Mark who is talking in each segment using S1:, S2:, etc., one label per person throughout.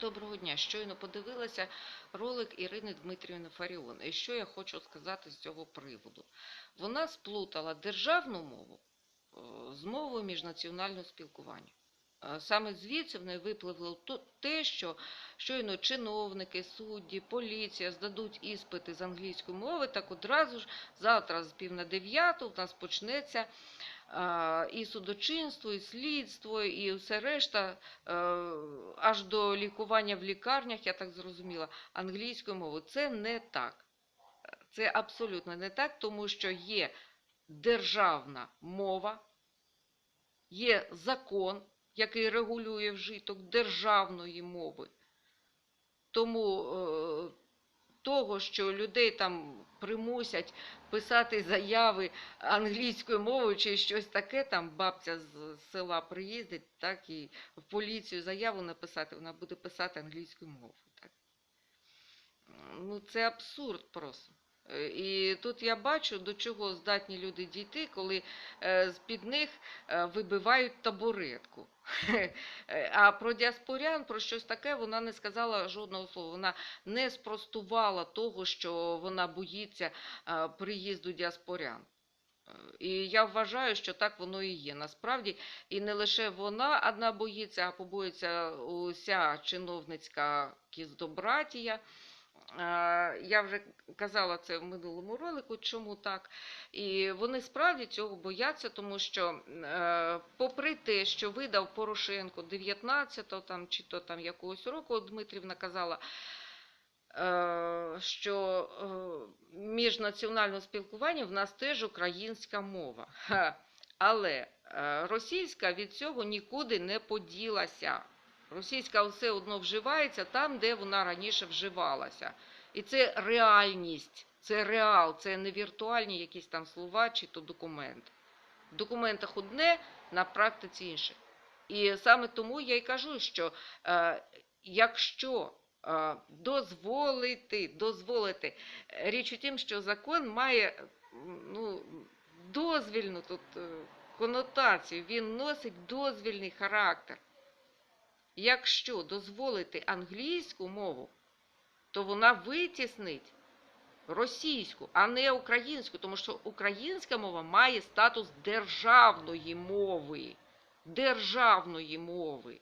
S1: Доброго дня. Щойно подивилася ролик Ірини Дмитрівни Фаріон. І що я хочу сказати з цього приводу? Вона сплутала державну мову е, з мовою міжнаціонального спілкування. Е, Саме звідси в неї випливло те, що щойно чиновники, судді, поліція здадуть іспити з англійської мови, так одразу ж завтра з пів на дев'яту в нас почнеться е, і судочинство, і слідство, і все решта е, аж до лікування в лікарнях, я так зрозуміла, англійською мовою. Це не так. Це абсолютно не так, тому що є державна мова, є закон, який регулює вжиток державної мови. Тому е, того, що людей там примусять писати заяви англійською мовою чи щось таке, там бабця з села приїздить, так і в поліцію заяву написати, вона буде писати англійською мовою. Так? Ну, це абсурд просто. Е, І тут я бачу, до чого здатні люди дійти, коли е, з-під них е, вибивають табуретку. А про діаспорян, про щось таке, вона не сказала жодного слова. Вона не спростувала того, що вона боїться приїзду діаспорян. І я вважаю, що так воно і є. Насправді, і не лише вона одна боїться, а побоїться уся чиновницька кіздобратія. Я вже казала це в минулому ролику, чому так. І вони справді цього бояться, тому що, е, попри те, що видав Порошенко 19-го там, чи то там якогось року, Дмитрівна казала, е, що е, міжнаціональне спілкування в нас теж українська мова. Але російська від цього нікуди не поділася. Російська все одно вживається там, де вона раніше вживалася. І це реальність, це реал, це не віртуальні якісь там слова чи то документ. В документах одне, на практиці інше. І саме тому я й кажу, що е, якщо е, дозволити, дозволити, річ у тім, що закон має ну, дозвільну тут е, конотацію, він носить дозвільний характер. Якщо дозволити англійську мову, то вона витіснить російську, а не українську, тому що українська мова має статус державної мови. Державної мови.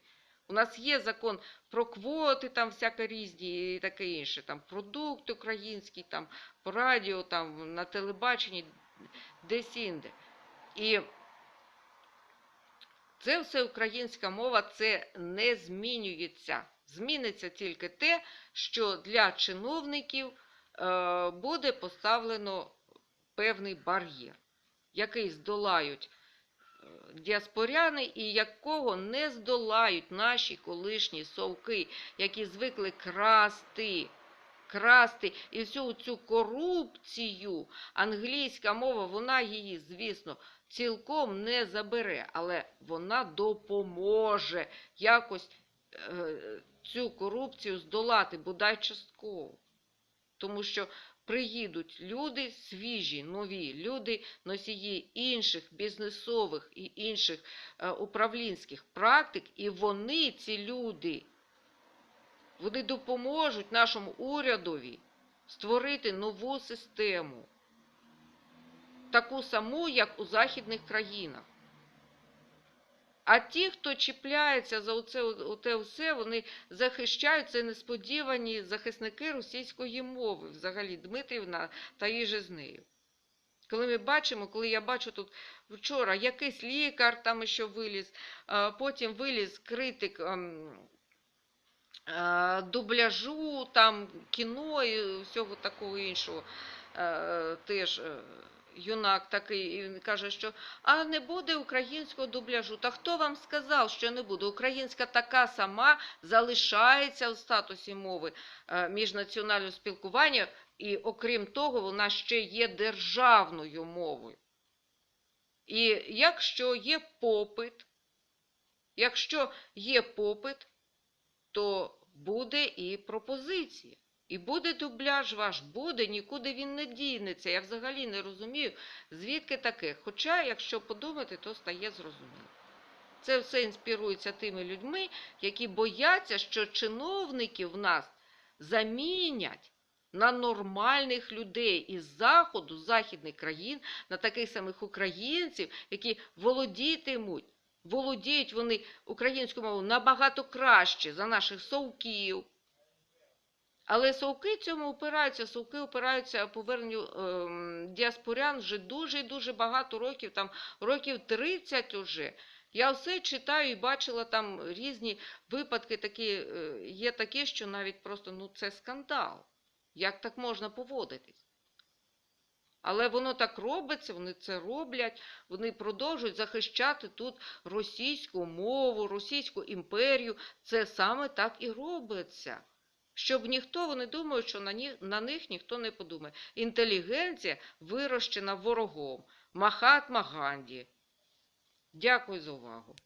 S1: У нас є закон про квоти, там всяке різні і таке інше, там продукт український, там по радіо, там на телебаченні, десь інде. І це все українська мова, це не змінюється. Зміниться тільки те, що для чиновників е, буде поставлено певний бар'єр, який здолають е, діаспоряни і якого не здолають наші колишні совки, які звикли красти. Красти і всю цю корупцію, англійська мова, вона її, звісно, цілком не забере, але вона допоможе якось е, цю корупцію здолати, бодай частково. Тому що приїдуть люди свіжі, нові, люди носії інших бізнесових і інших е, управлінських практик, і вони, ці люди, вони допоможуть нашому урядові створити нову систему таку саму, як у західних країнах. А ті, хто чіпляється за оце, оте все, вони захищають це несподівані захисники російської мови, взагалі Дмитрівна та їже з нею. Коли ми бачимо, коли я бачу тут вчора якийсь лікар там ще виліз, потім виліз критик ем, дубляжу, там кіно і всього такого іншого, е, теж е, юнак такий, і він каже, що а не буде українського дубляжу. Та хто вам сказав, що не буде? Українська така сама залишається в статусі мови е, міжнаціонального спілкування, і окрім того, вона ще є державною мовою. І якщо є попит, якщо є попит, то буде і пропозиція. І буде дубляж ваш, буде, нікуди він не дінеться. Я взагалі не розумію, звідки таке. Хоча, якщо подумати, то стає зрозуміло. Це все інспірується тими людьми, які бояться, що чиновників в нас замінять на нормальних людей із Заходу, західних країн, на таких самих українців, які володітимуть, володіють вони українською мовою набагато краще за наших совків. Але совки цьому опираються, совки опираються поверненню ем, діаспорян вже дуже і дуже багато років, там років 30 уже. Я все читаю і бачила там різні випадки, такі, е, є такі, що навіть просто ну, це скандал. Як так можна поводитись? Але воно так робиться, вони це роблять, вони продовжують захищати тут російську мову, російську імперію. Це саме так і робиться. Щоб ніхто, вони думають, що на них, на них ніхто не подумає. Інтелігенція вирощена ворогом. Махатма Ганді. Дякую за увагу.